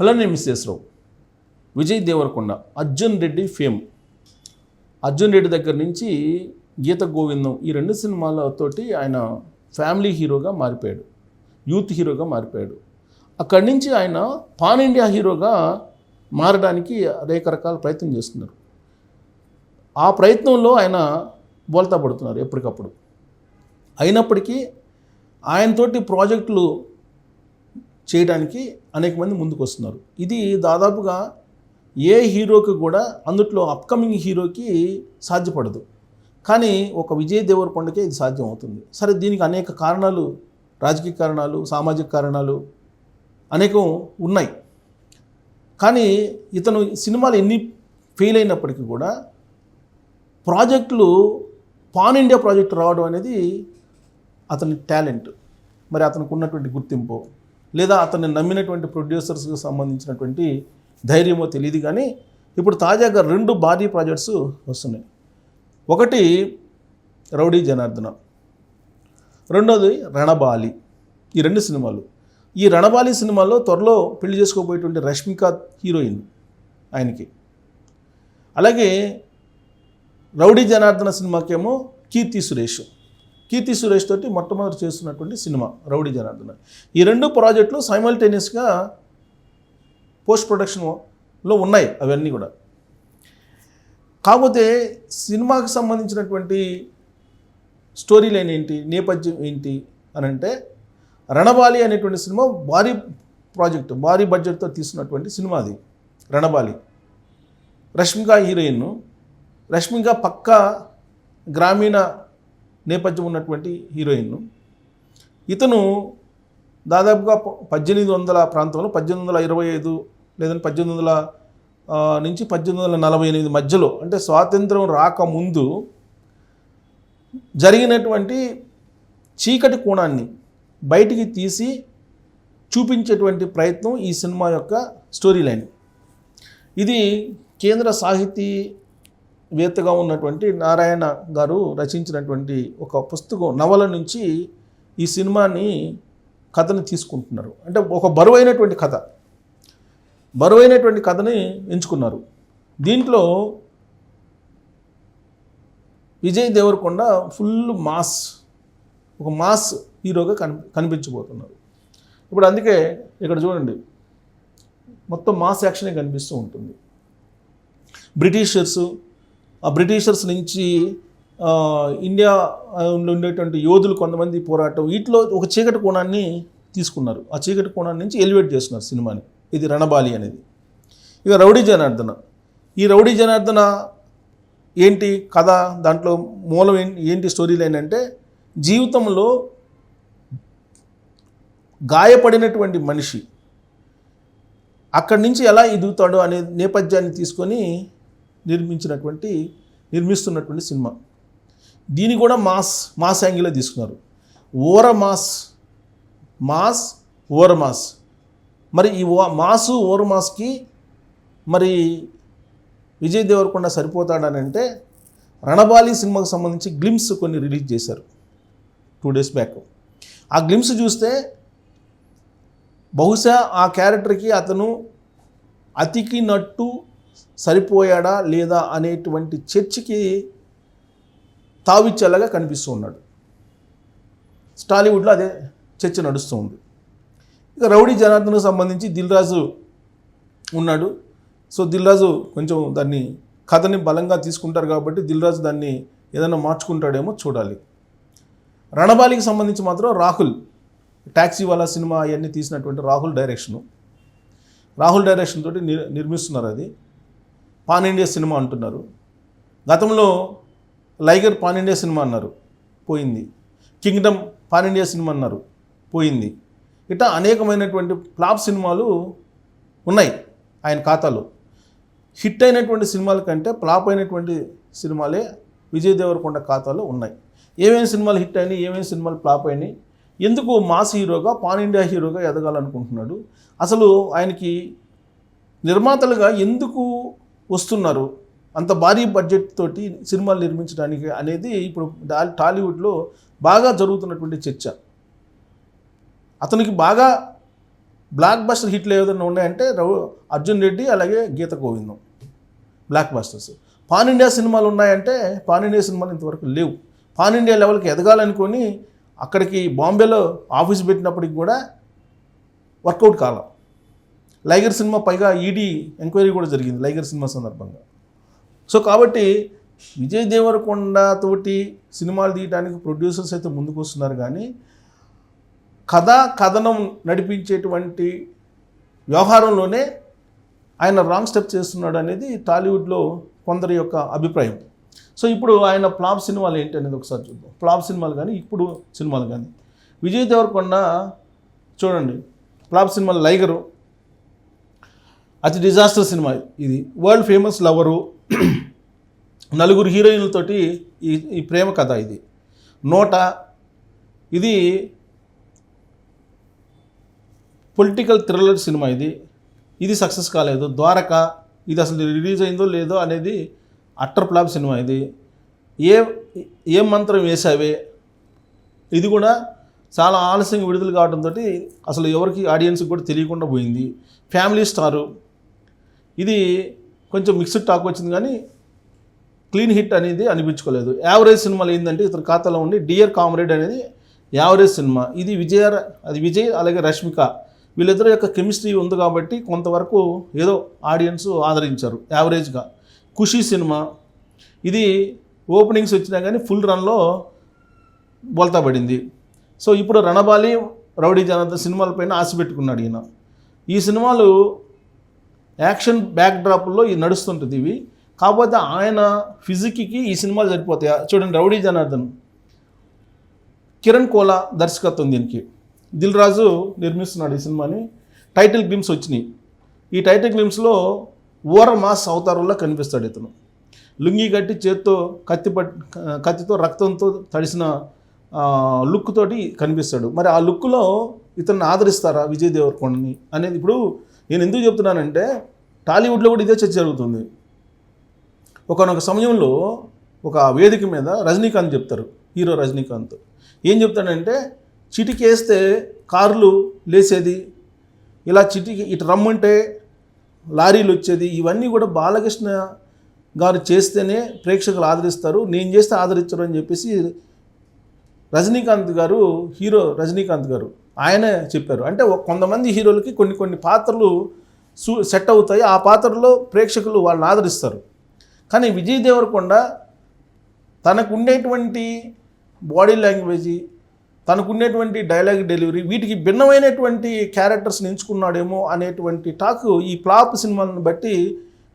Hello నేను Mrs Vijay Deverakonda Arjun Reddy fame. Arjun Reddy దగ్గర నుంచి గీత గోవిందం ఈ రెండు సినిమాలతోటి ఆయన ఫ్యామిలీ హీరోగా మారిపోయాడు. యూత్ హీరోగా మారిపోయాడు. అక్కడి నుంచి ఆయన పాన్ ఇండియా హీరోగా మారడానికి అనేక రకాల ప్రయత్నం చేస్తున్నారు. ఆ ప్రయత్నంలో ఆయన బోల్తా పడుతున్నారు ఎప్పటికప్పుడు. అయినప్పటికీ ఆయనతోటి ప్రాజెక్టులు చేయడానికి అనేక మంది ముందుకు వస్తున్నారు ఇది దాదాపుగా ఏ హీరోకి కూడా అందుట్లో అప్కమింగ్ హీరోకి సాధ్యపడదు. కానీ ఒక విజయ్ దేవరకొండకే ఇది సాధ్యం అవుతుంది సరే దీనికి అనేక కారణాలు రాజకీయ కారణాలు సామాజిక కారణాలు అనేకం ఉన్నాయి. కానీ ఇతను సినిమాలు ఎన్ని ఫెయిల్ అయినప్పటికీ కూడా ప్రాజెక్టులు పాన్ ఇండియా ప్రాజెక్టు రావడం అనేది అతని టాలెంట్. మరి అతనికి ఉన్నటువంటి గుర్తింపు లేదా అతన్ని నమ్మినటువంటి ప్రొడ్యూసర్స్కి సంబంధించినటువంటి ధైర్యమో తెలియదు కానీ ఇప్పుడు తాజాగా రెండు భారీ ప్రాజెక్ట్స్ వస్తున్నాయి. ఒకటి రౌడీ జనార్దన రెండోది రణబాలి ఈ రెండు సినిమాలు. ఈ రణబాలి సినిమాలో త్వరలో పెళ్ళి చేసుకోబోయేటువంటి రష్మిక హీరోయిన్ ఆయనకి. అలాగే రౌడీ జనార్దన సినిమాకేమో కీర్తి సురేష్. కీర్తి సురేష్ తోటి మొట్టమొదటి చేస్తున్నటువంటి సినిమా రౌడీ జనార్దన్ ఈ రెండు ప్రాజెక్టులు సైమల్టేనియస్గా పోస్ట్ ప్రొడక్షన్లో ఉన్నాయి అవన్నీ కూడా. కాకపోతే సినిమాకి సంబంధించినటువంటి స్టోరీ లైన్ ఏంటి నేపథ్యం ఏంటి అని అంటే రణబాలి అనేటువంటి సినిమా భారీ ప్రాజెక్ట్ భారీ బడ్జెట్తో తీసినటువంటి సినిమా అది రణబాలి. రష్మిక హీరోయిన్ రష్మిక పక్క గ్రామీణ నేపథ్యం ఉన్నటువంటి హీరోయిన్ ఇతను దాదాపుగా ప- పద్దెనిమిది వందల ప్రాంతంలో పద్దెనిమిది వందల ఇరవై ఐదు లేదంటే పద్దెనిమిది వందల నుంచి పద్దెనిమిది వందల నలభై ఎనిమిది మధ్యలో అంటే స్వాతంత్రం రాకముందు జరిగినటువంటి చీకటి కోణాన్ని బయటికి తీసి చూపించేటువంటి ప్రయత్నం ఈ సినిమా యొక్క స్టోరీ లైన్. ఇది కేంద్ర వేత్తగా ఉన్నటువంటి నారాయణ గారు రచించినటువంటి ఒక పుస్తకం నవల నుంచి ఈ సినిమాని కథని తీసుకుంటున్నారు. అంటే ఒక బరువైనటువంటి కథ. బరువైనటువంటి కథని ఎంచుకున్నారు. దీంట్లో విజయ్ దేవరకొండ ఫుల్ మాస్ ఒక మాస్ హీరోగా కని కనిపించబోతున్నారు. ఇప్పుడు అందుకే ఇక్కడ చూడండి మొత్తం మాస్ యాక్షనే కనిపిస్తూ ఉంటుంది. బ్రిటిషర్స్ బ్రిటిషర్స్ నుంచి ఇండియా ఉండేటువంటి యోధులు కొంతమంది పోరాటం వీటిలో ఒక చీకటి కోణాన్ని తీసుకున్నారు. ఆ చీకటి కోణాన్ని నుంచి ఎలివేట్ చేస్తున్నారు సినిమాని. ఇది రణబాలి అనేది. ఇక రౌడీ జనార్దన. ఈ రౌడీ జనార్దన ఏంటి కథ? దాంట్లో మూలం ఏంటి ఏంటి స్టోరీ లైన్ అంటే జీవితంలో గాయపడినటువంటి మనిషి అక్కడి నుంచి ఎలా ఎదుగుతాడు అనే నేపథ్యాన్ని తీసుకొని నిర్మించినటువంటి నిర్మిస్తున్నటువంటి సినిమా. దీన్ని కూడా మాస్ మాస్ యాంగిల్లో తీసుకున్నారు. ఓర మాస్ మాస్ ఓర మాస్. మరి ఈ మాసు ఓర మాస్కి మరి విజయ్ దేవరకొండ సరిపోతాడనంటే రణబాలి సినిమాకు సంబంధించి గ్లిమ్స్ కొన్ని రిలీజ్ చేశారు టూ డేస్ బ్యాక్. ఆ గ్లిమ్స్ చూస్తే బహుశా ఆ క్యారెక్టర్కి అతను అతికినట్టు సరిపోయాడా లేదా అనేటువంటి చర్చకి తావిచ్చేలాగా కనిపిస్తూ ఉన్నాడు. టాలీవుడ్లో అదే చర్చ నడుస్తూ ఉంది. ఇక రౌడీ జనార్దన్కు సంబంధించి దిల్ రాజు ఉన్నాడు. సో దిల్ రాజు కొంచెం దాన్ని కథని బలంగా తీసుకుంటారు కాబట్టి దిల్ రాజు దాన్ని ఏదైనా మార్చుకుంటాడేమో చూడాలి. రణబాలికి సంబంధించి మాత్రం రాహుల్ ట్యాక్సీ వాళ్ళ సినిమా అవన్నీ తీసినటువంటి రాహుల్ డైరెక్షను. రాహుల్ డైరెక్షన్ తోటి నిర్- నిర్మిస్తున్నారు అది. పాన్ ఇండియా సినిమా అంటున్నారు. గతంలో లైగర్ పాన్ ఇండియా సినిమా అన్నారు. పోయింది. కింగ్డమ్ పాన్ ఇండియా సినిమా అన్నారు. పోయింది. ఇట్లా అనేకమైనటువంటి ఫ్లాప్ సినిమాలు ఉన్నాయి ఆయన ఖాతాలో. హిట్ అయినటువంటి సినిమాల కంటే ఫ్లాప్ అయినటువంటి సినిమాలే విజయ్ దేవరకొండ ఖాతాలో ఉన్నాయి. ఏమేమి సినిమాలు హిట్ అయినాయి ఏమేమి సినిమాలు ఫ్లాప్ అయినాయి ఎందుకు మాస్ హీరోగా పాన్ ఇండియా హీరోగా ఎదగాలనుకుంటున్నాడు? అసలు ఆయనకి నిర్మాతలుగా ఎందుకు వస్తున్నారు. అంత భారీ బడ్జెట్ తోటి సినిమాలు నిర్మించడానికి అనేది ఇప్పుడు టాలీవుడ్లో బాగా జరుగుతున్నటువంటి చర్చ. అతనికి బాగా బ్లాక్ బస్టర్ హిట్లు ఏదైనా ఉన్నాయంటే అర్జున్ రెడ్డి అలాగే Geetha Govindam. Blockbusters pan India సినిమాలు ఉన్నాయంటే పాన్ ఇండియా సినిమాలు ఇంతవరకు లేవు. పాన్ ఇండియా లెవెల్కి ఎదగాలనుకొని అక్కడికి బాంబేలో ఆఫీస్ పెట్టినప్పటికి కూడా వర్కౌట్ కాలం. లైగర్ సినిమా పైగా ఈడీ ఎంక్వైరీ కూడా జరిగింది లైగర్ సినిమా సందర్భంగా. సో కాబట్టి విజయ్ దేవరకొండ తోటి సినిమాలు తీయడానికి ప్రొడ్యూసర్స్ అయితే ముందుకు వస్తున్నారు కానీ కథ కథనం నడిపించేటువంటి వ్యవహారంలోనే ఆయన రాంగ్ స్టెప్ చేస్తున్నాడు అనేది టాలీవుడ్లో కొందరి యొక్క అభిప్రాయం. సో ఇప్పుడు ఆయన ఫ్లాప్ సినిమాలు ఏంటి అనేది ఒకసారి చూద్దాం. ఫ్లాప్ సినిమాలు కానీ ఇప్పుడు సినిమాలు కానీ. విజయ్ దేవరకొండ చూడండి. ఫ్లాప్ సినిమాలు లైగరు. అతి డిజాస్టర్ సినిమా ఇది. వరల్డ్ ఫేమస్ లవరు నలుగురు హీరోయిన్లతోటి ఈ ఈ ప్రేమ కథ ఇది. నోట ఇది పొలిటికల్ థ్రిల్లర్ సినిమా ఇది. ఇది సక్సెస్ కాలేదు. ద్వారక ఇది అసలు రిలీజ్ అయిందో లేదో అనేది అట్టర్ ఫ్లాప్ సినిమా ఇది. ఏ ఏ మంత్రం వేసావే ఇది కూడా చాలా ఆలస్యంగా విడుదల కావడంతో అసలు ఎవరికి ఆడియన్స్కి కూడా తెలియకుండా పోయింది. ఫ్యామిలీ స్టారు ఇది కొంచెం మిక్స్డ్ టాక్ వచ్చింది కానీ క్లీన్ హిట్ అనేది అనిపించుకోలేదు. యావరేజ్ సినిమాలు ఏంటంటే ఇతని ఖాతాలో ఉండి డియర్ కామ్రేడ్ అనేది యావరేజ్ సినిమా ఇది విజయ అది విజయ్ అలాగే రష్మిక. వీళ్ళిద్దరు యొక్క కెమిస్ట్రీ ఉంది కాబట్టి కొంతవరకు ఏదో ఆడియన్స్ ఆదరించారు యావరేజ్గా ఖుషీ సినిమా ఇది ఓపెనింగ్స్ వచ్చినా కానీ ఫుల్ రన్లో బోల్తా పడింది. సో ఇప్పుడు రణబాలి రౌడీ జనత సినిమాలపైన ఆశ పెట్టుకున్నాడు ఈయన. ఈ సినిమాలు యాక్షన్ బ్యాక్ డ్రాప్లో ఇది నడుస్తుంటుంది ఇవి. కాకపోతే ఆయన ఫిజిక్కి ఈ సినిమాలు సరిపోతాయి? చూడండి రౌడీ జనార్దన్. కిరణ్ కోలా దర్శకత్వం దీనికి. దిల్ రాజు నిర్మిస్తున్నాడు ఈ సినిమాని. టైటిల్ గ్లిమ్స్ వచ్చినాయి. ఈ టైటిల్ గ్లిమ్స్లో ఓర మాస్ అవతారంలో కనిపిస్తాడు ఇతను. లుంగి కట్టి చేత్తో కత్తి పట్ కత్తితో రక్తంతో తడిసిన లుక్ తోటి కనిపిస్తాడు. మరి ఆ లుక్లో ఇతన్ని ఆదరిస్తారా విజయ్ దేవరకొండని అనేది ఇప్పుడు నేను ఎందుకు చెప్తున్నానంటే టాలీవుడ్లో కూడా ఇదే చర్చ జరుగుతుంది. ఒకనొక సమయంలో ఒక వేదిక మీద రజనీకాంత్ చెప్తారు హీరో రజనీకాంత్. ఏం చెప్తాడంటే చిటికేస్తే కార్లు లేసేది ఇలా చిటికి ఇటు రమ్మంటే లారీలు వచ్చేది ఇవన్నీ కూడా బాలకృష్ణ గారు చేస్తేనే ప్రేక్షకులు ఆదరిస్తారు నేను చేస్తే ఆదరించరు అని చెప్పేసి రజనీకాంత్ గారు హీరో రజనీకాంత్ గారు ఆయనే చెప్పారు. అంటే కొంతమంది హీరోలకి కొన్ని కొన్ని పాత్రలు సూ సెట్ అవుతాయి. ఆ పాత్రలో ప్రేక్షకులు వాళ్ళని ఆదరిస్తారు. కానీ విజయ్ దేవరకొండ తనకు ఉండేటువంటి బాడీ లాంగ్వేజ్ తనకు ఉండేటువంటి డైలాగ్ డెలివరీ వీటికి భిన్నమైనటువంటి క్యారెక్టర్స్ని ఎంచుకున్నాడేమో అనేటువంటి టాక్ ఈ ప్లాప్ సినిమాలను బట్టి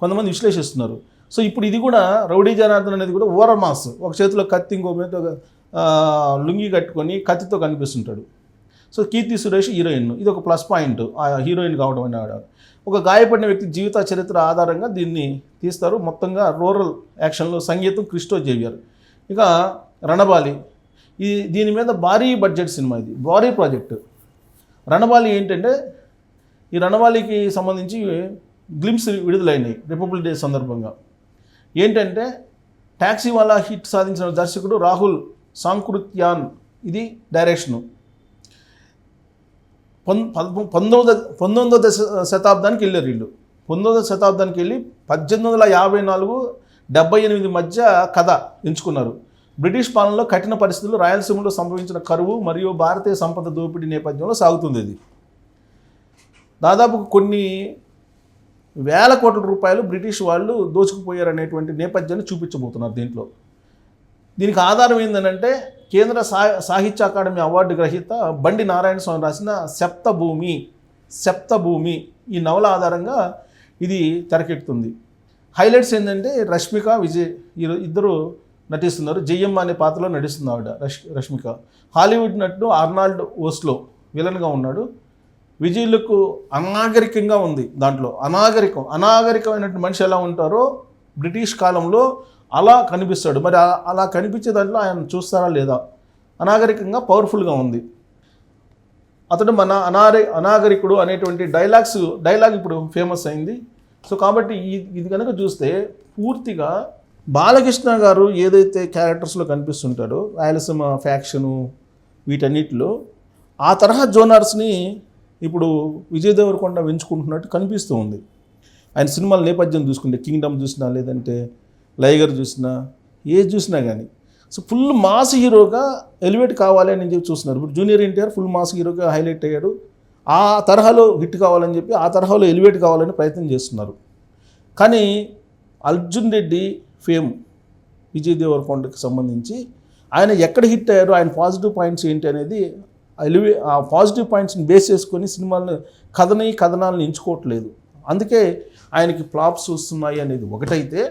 కొంతమంది విశ్లేషిస్తున్నారు. సో ఇప్పుడు ఇది కూడా రౌడీ జనార్దన్ అనేది కూడా ఓవర్ మాస్. ఒక చేతిలో కత్తి ఇంకో మీద లుంగి కట్టుకొని కత్తితో కనిపిస్తుంటాడు. So Keerthy Suresh heroine. ఇది ఒక ప్లస్ పాయింట్. ఆ హీరోయిన్ కావడం అన్నాడు ఒక గాయపడిన వ్యక్తి జీవిత చరిత్ర ఆధారంగా దీన్ని తీస్తారు. మొత్తంగా రూరల్ యాక్షన్లో సంగీతం క్రిస్టో జేవియర్. ఇక రణబాలి. ఈ దీని మీద భారీ బడ్జెట్ సినిమా ఇది. భారీ ప్రాజెక్ట్. రణబాలి ఏంటంటే ఈ రణబాలికి సంబంధించి గ్లిమ్స్ విడుదలైనాయి రిపబ్లిక్ డే సందర్భంగా. ఏంటంటే ట్యాక్సీ వాళ్ళ హిట్ సాధించిన దర్శకుడు రాహుల్ సాంకృత్యాన్. ఇది డైరెక్షను. పంతొమ్మిది పంతొమ్మిదో దశ శతాబ్దానికి వెళ్ళారు వీళ్ళు. పంతొమ్మిదో శతాబ్దానికి వెళ్ళి పద్దెనిమిది వందల యాభై నాలుగు డెబ్బై ఎనిమిది మధ్య కథ ఎంచుకున్నారు. బ్రిటిష్ పాలనలో కఠిన పరిస్థితులు రాయలసీమలో సంభవించిన కరువు మరియు భారతీయ సంపద దోపిడీ నేపథ్యంలో సాగుతుంది ఇది. దాదాపు కొన్ని వేల కోట్ల రూపాయలు బ్రిటిష్ వాళ్ళు దోచుకుపోయారనేటువంటి నేపథ్యాన్ని చూపించబోతున్నారు దీంట్లో. దీనికి ఆధారం ఏంటంటే కేంద్ర సా సాహిత్య అకాడమీ అవార్డు గ్రహీత బండి నారాయణ స్వామి రాసిన సప్తభూమి సప్తభూమి ఈ నవల ఆధారంగా ఇది తెరకెక్కుతుంది. హైలైట్స్ ఏంటంటే రష్మిక విజయ్ ఇద్దరు నటిస్తున్నారు. జయమ్మ అనే పాత్రలో నటిస్తుంది ఆవిడ రష్ రష్మిక. హాలీవుడ్ నటుడు ఆర్నాల్డ్ ఓస్లో విలన్గా ఉన్నాడు. విజయులకు అనాగరికంగా ఉంది దాంట్లో. అనాగరికం అనాగరికమైనటువంటి మనిషి ఎలా ఉంటారో బ్రిటిష్ కాలంలో అలా కనిపిస్తాడు. మరి అలా కనిపించే దాంట్లో ఆయన చూస్తారా లేదా? అనాగరికంగా పవర్ఫుల్గా ఉంది. అతడు మన అనారి అనాగరికుడు అనేటువంటి డైలాగ్స్ డైలాగ్ ఇప్పుడు ఫేమస్ అయింది. సో కాబట్టి ఇది కనుక చూస్తే పూర్తిగా బాలకృష్ణ గారు ఏదైతే క్యారెక్టర్స్లో కనిపిస్తుంటాడో రాయలసీమ ఫ్యాక్షను వీటన్నిటిలో ఆ తరహా జోనర్స్ని ఇప్పుడు విజయ్ దేవరకొండ వెంచుకుంటున్నట్టు కనిపిస్తూ ఉంది. ఆయన సినిమాల నేపథ్యం చూసుకుంటే కింగ్డమ్ చూసినా లేదంటే లైగర్ చూసినా ఏది చూసినా కానీ సో ఫుల్ మాస్ హీరోగా ఎలివేట్ కావాలి అని చెప్పి చూస్తున్నారు. ఇప్పుడు జూనియర్ ఎన్టీఆర్ ఫుల్ మాస్ హీరోగా హైలైట్ అయ్యాడు. ఆ తరహాలో హిట్ కావాలని చెప్పి ఆ తరహాలో ఎలివేట్ కావాలని ప్రయత్నం చేస్తున్నారు. కానీ అర్జున్ రెడ్డి ఫేమ్ విజయ్ దేవరకొండకి సంబంధించి ఆయన ఎక్కడ హిట్ అయ్యారు ఆయన పాజిటివ్ పాయింట్స్ ఏంటి అనేది ఎలివే ఆ పాజిటివ్ పాయింట్స్ని బేస్ చేసుకొని సినిమాలను కథని కథనాలను ఎంచుకోవట్లేదు. అందుకే ఆయనకి ఫ్లాప్స్ వస్తున్నాయి అనేది ఒకటైతే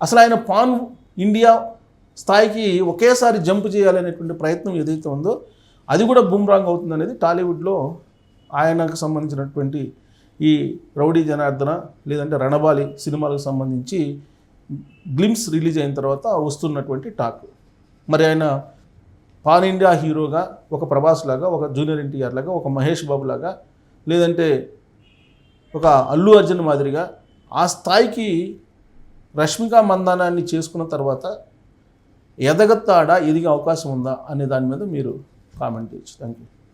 అసలు ఆయన పాన్ ఇండియా స్థాయికి ఒకేసారి జంప్ చేయాలనేటువంటి ప్రయత్నం ఏదైతే ఉందో అది కూడా బూమ్రాంగ్ అవుతుందనేది టాలీవుడ్లో ఆయనకు సంబంధించినటువంటి ఈ రౌడీ జనార్దన లేదంటే రణబాలి సినిమాలకు సంబంధించి గ్లిమ్స్ రిలీజ్ అయిన తర్వాత వస్తున్నటువంటి టాక్. మరి ఆయన పాన్ ఇండియా హీరోగా ఒక ప్రభాస్ లాగా ఒక జూనియర్ ఎన్టీఆర్ లాగా ఒక మహేష్ బాబు లాగా లేదంటే ఒక అల్లు అర్జున్ మాదిరిగా ఆ స్థాయికి రష్మిక మందానాన్ని చేసుకున్న తర్వాత ఎదగత్తాడా ఎదిగే అవకాశం ఉందా అనే దాని మీద మీరు కామెంట్ చేయొచ్చు. Thank you